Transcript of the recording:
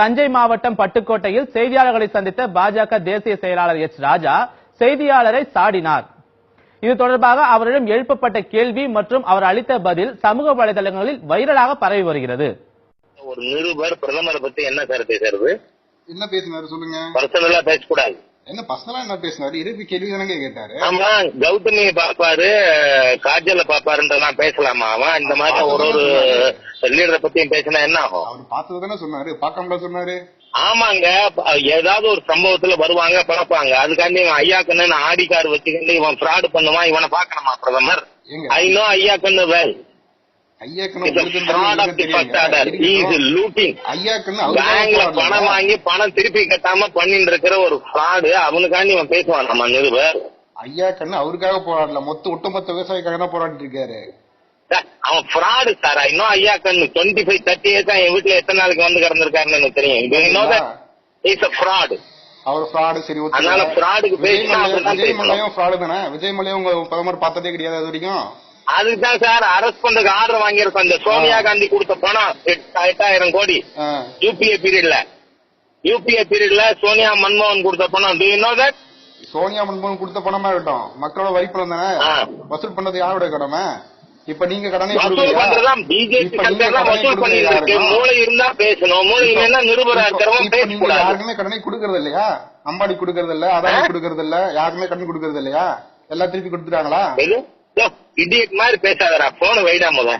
தஞ்சை மாவட்டம் பட்டுக்கோட்டையில் செய்தியாளர்களை சந்தித்த பாஜக தேசிய செயலாளர் எச் ராஜா செய்தியாளரை சாடினார். இது தொடர்பாக அவரிடம் எழுப்பப்பட்ட கேள்வி மற்றும் அவர் அளித்த பதில் சமூக வலைதளங்களில் வைரலாக பரவி வருகிறது. ஒரு நிருபர் பிரதமரை பத்தி என்ன கருத்து தருது என்ன பேசினாரு சொல்லுங்க. பர்சனலா பேசக்கூடாது. என்ன பர்சனலா என்ன பேசினாரு? இருபி கேள்வி தானங்க கேட்டாரு. ஆமா கௌதமியை பாப்பாரு காஜல பாப்பாருன்றலாம் பேசலாமா? அவன் இந்த மாதிரி ஒரு ஒரு லீடரை பத்தியும் பேசினா என்ன ஆகும்? அவர் பார்த்தது தானே சொன்னாரு. பார்க்காமல சொன்னாரு. ஆமாங்க ஏதாவது ஒரு சம்பவத்துல வருவாங்க பார்ப்பாங்க அதுக்காண்டி இவன் ஐயா கண்ணு ஆடி கார் வச்சுக்கிட்டு இவன் ஃப்ராடு பண்ணுவான் இவனை பார்க்கணுமா பிரதமர்? ஐ நோ ஐயா கண்ணு வெல். பணம் வாங்கி பணம் திருப்பி கட்டாம பண்ணிட்டு இருக்கிற ஒரு ஃப்ராடு அவனுக்காண்டி இவன் பேசுவான் நம்ம நிருபர். ஐயாக்கன்னு அவருக்காக போராடல. மொத்த ஒட்டுமொத்த விவசாயிக்காக தான் போராடிட்டு இருக்காரு. அவன் ஃப்ராடு சார் இன்னும் ஐயா கண்ணு டுவெண்ட்டி ஃபைவ் தேர்ட்டி இயர்ஸ் என் வீட்டுல எத்தனை நாளைக்கு வந்து கிடந்திருக்காருன்னு எனக்கு தெரியும். இஸ் அ ஃப்ராடு அவர் ஃப்ராடு சரி. அதனால fraud க்கு விஜய். மல்லையும் ஃப்ராடு தானே? விஜய் மல்லையும் உங்க பிரதமர் பார்த்ததே கிடையாது அது வரைக்கும். அதுக்கு தான் சார் அரெஸ்ட் பண்றதுக்கு ஆர்டர் வாங்கியிருக்கோம். இந்த சோனியா காந்தி கொடுத்த பணம் எட்டு- எட்டாயிரம் கோடி. யூபிஏ பீரியட்ல. யூபிஏ பீரியட்ல சோனியா மன்மோகன் கொடுத்த பணம். Do you know that Sonia முன்பு கொடுத்த பணமா இருக்கட்டும். மக்களோட வரிப்பணம் தானே. வசூல் பண்ணது யாரோட கடமை இப்ப நீங்க கடனை? மூளை இருந்தா பேசணும். மூளை இல்லைன்னா நிருபரா யாருக்குமே கடனை கொடுக்கறது இல்லையா அம்பானி கொடுக்கறது இல்ல அதானி? கொடுக்கறது இல்ல யாருக்குமே கடன் கொடுக்கறது இல்லையா எல்லாம் திருப்பி கொடுத்துட்டாங்களா? இடியட் மாதிரி பேசாதடா போன் வைடா முத